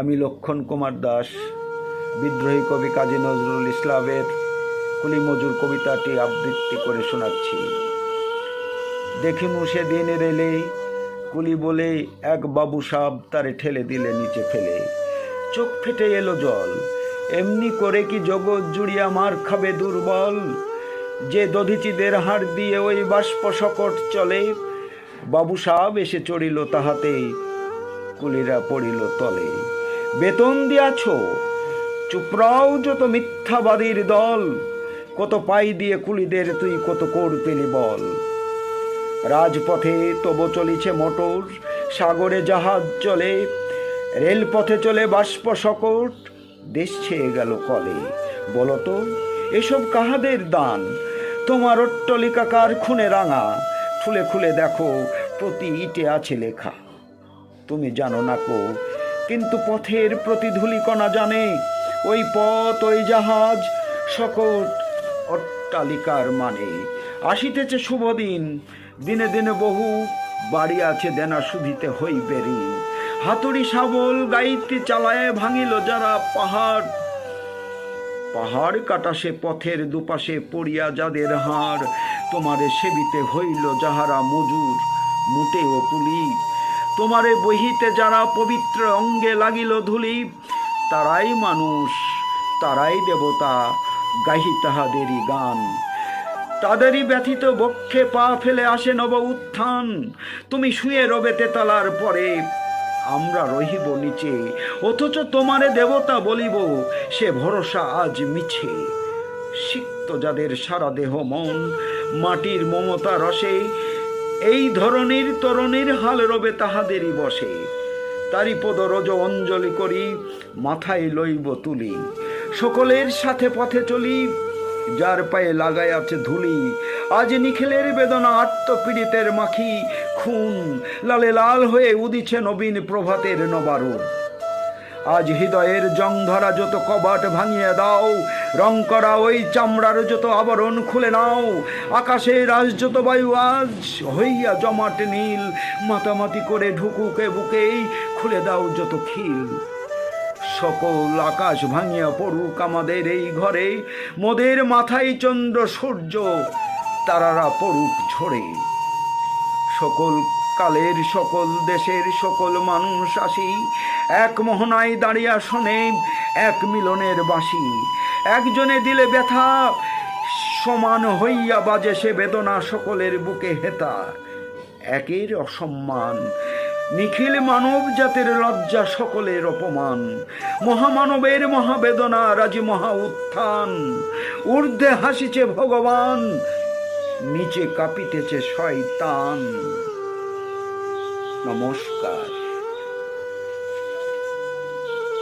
আমি লক্ষণ কুমার দাস, বিদ্রোহী কবি কাজী নজরুল ইসলামের কুলি মজুর কবিতাটি আবৃত্তি করে শোনাচ্ছি। দেখিনু সেদিন রেলে, কুলি বলে এক বাবু সাব তারে ঠেলে দিলে নিচে ফেলে। চোখ ফেটে এলো জল, এমনি করে কি জগৎ জুড়িয়া মার খাবে দুর্বল? যে দধিচিদের হাড় দিয়ে ওই বাষ্প সকট চলে, বাবু সাহেব এসে চড়িল তাহাতে কুলিরা পড়িল তলে। বেতন দিয়াছ? চুপরাও যত মিথ্যাবাদীর দল। কত পাই দিয়ে কুলিদের তুই কত কোর পেলি বল? রাজপথে তবু চলিছে মোটর, সাগরে জাহাজ চলে, রেলপথে চলে বাষ্প সকট দেশ ছেয়ে গেল কলে, বলতো, এসব কাহাদের দান? তোমার অট্টলিকাকার খুনে রাঙা? খুলে খুলে দেখো, প্রতি ইটে আছে লেখা। তুমি জানো না কো কিন্তু পথের প্রতিধূলিকণা জানে। ওই পথ, ওই জাহাজ সকট অট্টালিকার মানে। আসিতেছে শুভ দিন দিনে দিনে বহু বাড়ি আছে দেনা শুধিতে হইবে ঋণ। হাতুড়ি শাবল গাইতে চালায় ভাঙিল যারা পাহাড়। পাহাড় কাটা সে পথের দুপাশে পড়িয়া যাদের হাড়। তোমারে সেবিতে হইল যাহারা মজুর মুটে ও পুলি তোমারে বহিতে যারা পবিত্র অঙ্গে লাগিল ধুলি, তারাই মানুষ, তারাই দেবতা, গাহি তাহাদেরই গান। তাদেরই ব্যথিত বক্ষে পা ফেলে আসে নব উত্থান। তুমি শুয়ে রবে তেতালার পরে, আমরা রহিব নিচে। অথচ তোমারে দেবতা বলিব, সে ভরসা আজ মিছে। সিক্ত যাদের সারা দেহ মন, মাটির মমতা রসে এই ধরনের তরণের হাল রবে তাহাদেরই বসে। তারি পদ রজ অঞ্জলি করি, মাথায় লইব তুলি। সকলের সাথে পথে চলি, যার পায়ে লাগায় আছে ধুলি। আজ নিখিলের বেদনা, আত্মপীড়িতের মাখি, খুন। লালে লাল হয়ে উদিছে নবীন প্রভাতের নবারুণ আজ হৃদয়ের জং ধরা যত কবাট ভাঙিয়ে দাও, রং করা ওই চামড়ার যত আবরণ খুলে নাও আকাশে রাজ যত বায়ু, আজ হইয়া জমাট নীল, মাতামাতি করে ঢুকুকে বুকেই খুলে দাও যত খিল। সকল আকাশ ভাঙিয়া পড়ুক আমাদের এই ঘরে, মোদের মাথায় চন্দ্র সূর্য, তারারা পড়ুক ঝরে। সকল কালের, সকল দেশের, সকল মানুষ আসি। এক মোহনায় দাঁড়িয়া শোনে এক মিলনের বাঁশি একজনে দিলে ব্যথা, সমান হইয়া বাজে সে বেদনা সকলের বুকে হেতা। একের অসম্মান, নিখিল মানব জাতির লজ্জা সকলের অপমান। মহামানবের মহাবেদনা রাজি মহা উত্থান। ঊর্ধ্বে হাসিছে ভগবান নিচে কাঁপিতেছে শয়তান। নমস্কার।